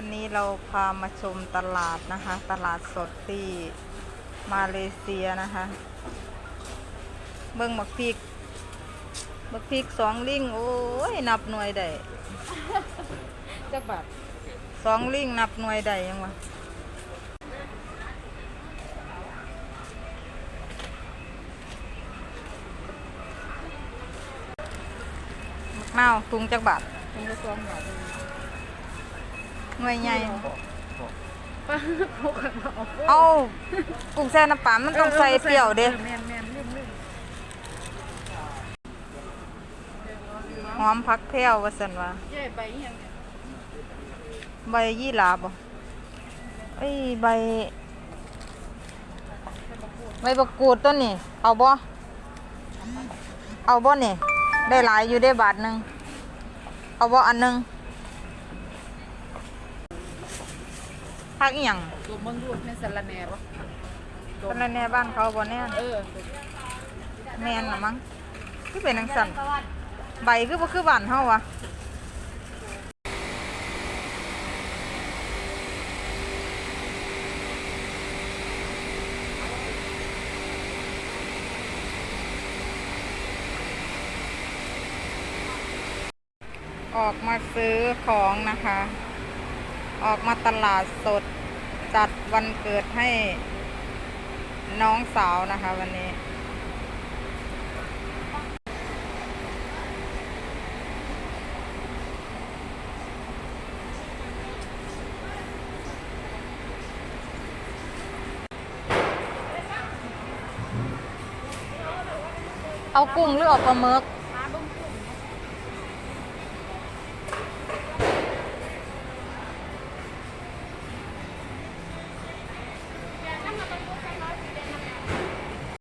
วันนี้เราพามาชมตลาดนะคะ ตลาดสดที่มาเลเซียนะคะ เบิ่งบักพริกบักพริกสองลิงโอ้ยนับหน่วยได้จักบาทสองลิงนับหน่วยได้ยังวะมักนาวถุงจักบาทถุงละสองบาท หน่วยใหญ่ป้าพกกันมาเอาเอากุ้งแช่น้ำปลามันต้องใส่เปรี้ยวเด้แม่นแม่นลืมลืมหอมพักแพรวว่าสันว่าเย้ใบอิหยังเนี่ยใบยี่หลาบ่เอ้ยใบใบบักกูดต้นนี่ เอาบ่ เอาบ่นี่ ได้หลายอยู่ได้บาทหนึ่ง เอาบ่อันหนึง พักอีหยังตัวเมืองรูดแม่นสะระแหน่ปะตอนนั้นแน่บ้านเขาบ่แน่นเออแม่นละมั้งคือเป็นจังซั่นใบคือบ่คือบ้านเฮาวะออกมาซื้อของนะคะ ออกมาตลาดสดจัดวันเกิดให้น้องสาวนะคะวันนี้ เอากุ้งหรือเอาปลาหมึก